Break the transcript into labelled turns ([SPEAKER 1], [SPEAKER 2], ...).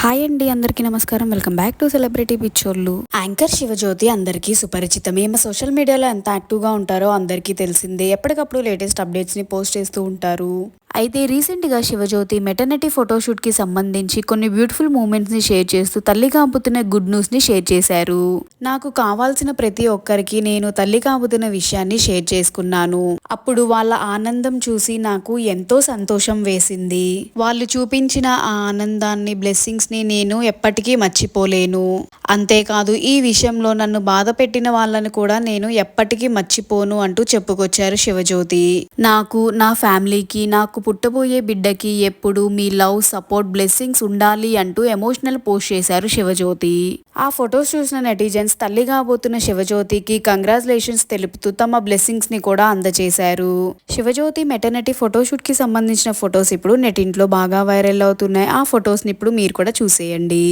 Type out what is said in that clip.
[SPEAKER 1] Hi అండి అందరికీ నమస్కారం. వెల్కమ్ బ్యాక్ టు సెలబ్రిటీ పిక్చర్లు యాంకర్ శివజ్యోతి అందరికీ సుపరిచితమే. ఈమె సోషల్ మీడియాలో ఎంత యాక్టివ్గా ఉంటారో అందరికీ తెలిసిందే. ఎప్పటికప్పుడు లేటెస్ట్ అప్డేట్స్ని పోస్ట్ చేస్తూ ఉంటారు. అయితే రీసెంట్గా శివజ్యోతి మెటర్నిటీ ఫోటోషూట్కి సంబంధించి కొన్ని బ్యూటిఫుల్ మూమెంట్స్ని షేర్ చేస్తూ తల్లి కాబోతున్న గుడ్ న్యూస్ని షేర్ చేశారు. నాకు కావాల్సిన ప్రతి ఒక్కరికి నేను తల్లి కాబోతున్న విషయాన్ని షేర్ చేసుకున్నాను. అప్పుడు వాళ్ళ ఆనందం చూసి నాకు ఎంతో సంతోషం వేసింది. వాళ్ళు చూపించిన ఆ ఆనందాన్ని బ్లెస్సింగ్స్ని నేను ఎప్పటికీ మర్చిపోలేను. అంతేకాదు ఈ విషయంలో నన్ను బాధ పెట్టిన వాళ్ళని కూడా నేను ఎప్పటికీ మర్చిపోను అంటూ చెప్పుకొచ్చారు శివజ్యోతి. నాకు నా ఫ్యామిలీకి నాకు పుట్టబోయే బిడ్డకి ఎప్పుడు మీ లవ్ సపోర్ట్ బ్లెస్సింగ్స్ ఉండాలి అంటూ ఎమోషనల్ పోస్ట్ చేశారు శివజ్యోతి. ఆ ఫొటోస్ చూసిన నెటిజన్స్ తల్లి కాబోతున్న శివజ్యోతికి కంగ్రాచులేషన్స్ తెలుపుతూ తమ బ్లెస్సింగ్స్ని కూడా అందజేశారు. శివజ్యోతి మెటర్నిటీ ఫోటోషూట్కి సంబంధించిన ఫొటోస్ ఇప్పుడు నెట్ ఇంట్లో బాగా వైరల్ అవుతున్నాయి. ఆ ఫొటోస్ని ఇప్పుడు మీరు కూడా చూసేయండి.